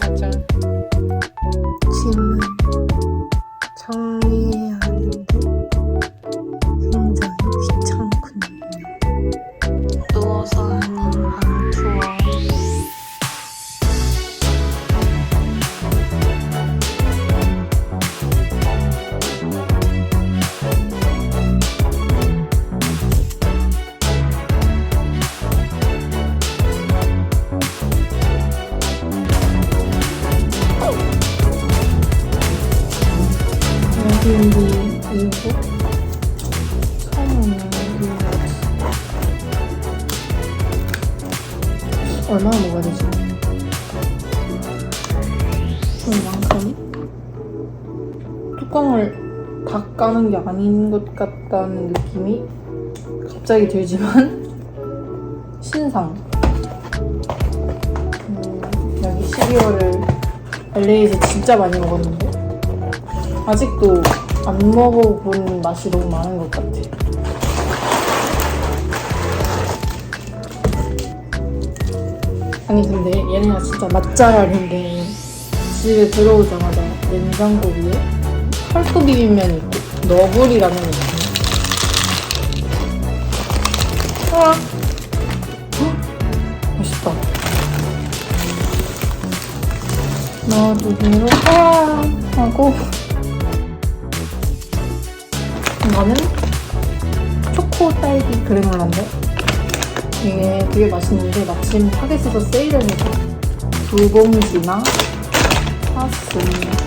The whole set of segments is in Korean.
맞아. 짐을 정리해야 하는데 굉장히 귀찮군요. 누워서 비앤비 이후로 처음 오는 이유였어. 얼마나 먹어야 되지? 이만큼 뚜껑을 다 까는 게 아닌 것 같다는 느낌이 갑자기 들지만 신상 음, 여기 12월을 LA에서 진짜 많이 먹었는데 아직도 안 먹어본 맛이 너무 많은 것 같아. 아니 근데 얘네가 진짜 맛잘알인 게 집에 들어오자마자 냉장고 위에 털도 비빔면이 있고 너구리라는 게 있거든. 와, 헉, 맛있다. 나도 이렇게 하고 이거는 초코 딸기 그래놀라인데 이게 되게 맛있는데 마침 타겟에서 해서 두 봉지나 샀습니다.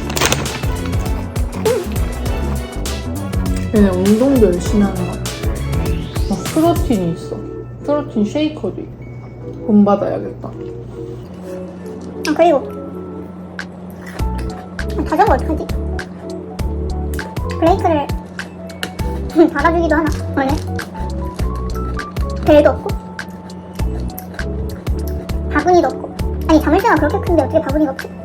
얘네 운동도 열심히 하는 것 같아. 막 프로틴이 있어. 프로틴 쉐이커도 있고. 본받아야겠다. 아, 그리고 자전거 어떡하지? 브레이크를 달아주기도 하나? 원래 벨도 없고? 바구니도 없고? 아니 자물쇠가 그렇게 큰데 어떻게 바구니가 없지?